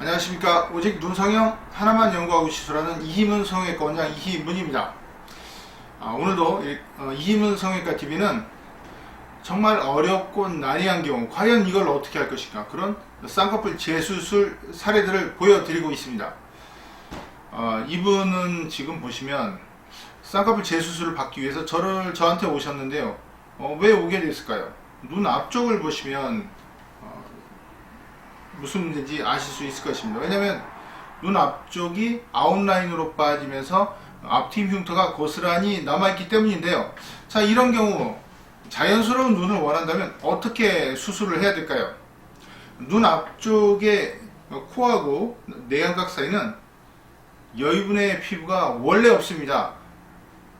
안녕하십니까. 오직 눈성형 하나만 연구하고 시술하는 이희문 성형외과 원장 이희문입니다. 아, 오늘도 이- 어, 이희문 성형외과 TV는 정말 어렵고 난해한 경우 과연 이걸 어떻게 할 것인가 그런 쌍꺼풀 재수술 사례들을 보여드리고 있습니다. 어, 이분은 지금 보시면 쌍꺼풀 재수술을 받기 위해서 저를 저한테 오셨는데요. 어, 왜 오게 됐을까요? 눈 앞쪽을 보시면 무슨 문제인지 아실 수 있을 것입니다. 왜냐면 눈 앞쪽이 아웃라인으로 빠지면서 앞팀 흉터가 고스란히 남아있기 때문인데요. 자, 이런 경우 자연스러운 눈을 원한다면 어떻게 수술을 해야 될까요? 눈 앞쪽에 코하고 내안각 사이는 여유분의 피부가 원래 없습니다.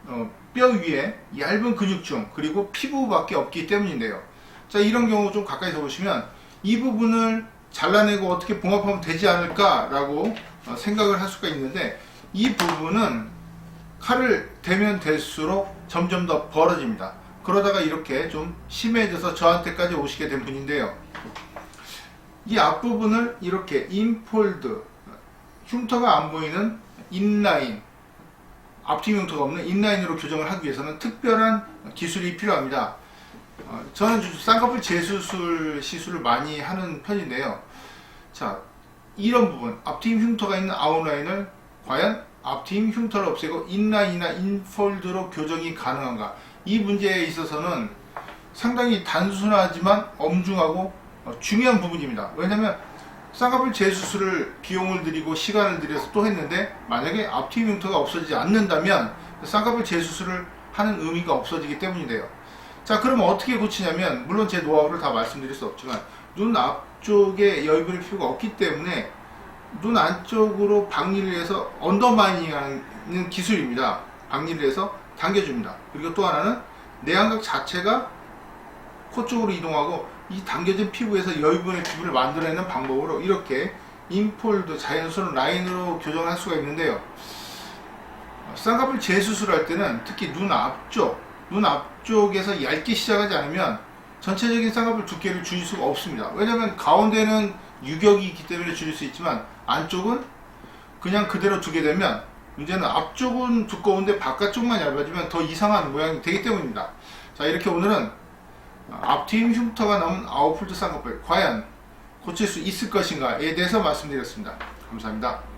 어, 뼈 위에 얇은 근육중 그리고 피부밖에 없기 때문인데요. 자 이런 경우 좀 가까이서 보시면 이 부분을 잘라내고 어떻게 봉합하면 되지 않을까라고 어, 생각을 할 수가 있는데 이 부분은 칼을 대면 될수록 점점 더 벌어집니다. 그러다가 이렇게 좀 심해져서 저한테까지 오시게 된 분인데요. 이 앞부분을 이렇게 인폴드 흉터가 안 보이는 인라인 앞뒤 흉터가 없는 인라인으로 교정을 하기 위해서는 특별한 기술이 필요합니다. 어, 저는 좀 쌍꺼풀 재수술 시술을 많이 하는 편인데요. 자, 이런 부분 앞뒤 흉터가 있는 아웃라인을 과연 앞뒤 흉터를 없애고 인라인이나 인폴드로 교정이 가능한가? 이 문제에 있어서는 상당히 단순하지만 엄중하고 어, 중요한 부분입니다. 왜냐하면 쌍꺼풀 재수술을 비용을 들이고 시간을 들여서 또 했는데 만약에 앞뒤 흉터가 없어지지 않는다면 쌍꺼풀 재수술을 하는 의미가 없어지기 때문인데요. 자, 그러면 어떻게 고치냐면 물론 제 노하우를 다 말씀드릴 수 없지만 눈 앞쪽에 여유분의 피부가 없기 때문에 눈 안쪽으로 박리를 해서 언더마이닝 하는 기술입니다. 박리를 해서 당겨줍니다. 그리고 또 하나는 내안각 자체가 코 쪽으로 이동하고 이 당겨진 피부에서 여유분의 피부를 만들어내는 방법으로 이렇게 인폴드 자연스러운 라인으로 교정할 수가 있는데요. 어, 쌍꺼풀 재수술할 때는 특히 눈 앞쪽, 눈 앞쪽에서 얇게 시작하지 않으면 전체적인 쌍꺼풀 두께를 줄일 수가 없습니다. 왜냐하면 가운데는 유격이 있기 때문에 줄일 수 있지만 안쪽은 그냥 그대로 두게 되면 문제는 앞쪽은 두꺼운데 바깥쪽만 얇아지면 더 이상한 모양이 되기 때문입니다. 자 이렇게 오늘은 앞팀 흉터가 남은 아웃폴드 쌍꺼풀 과연 고칠 수 있을 것인가에 대해서 말씀드렸습니다. 감사합니다.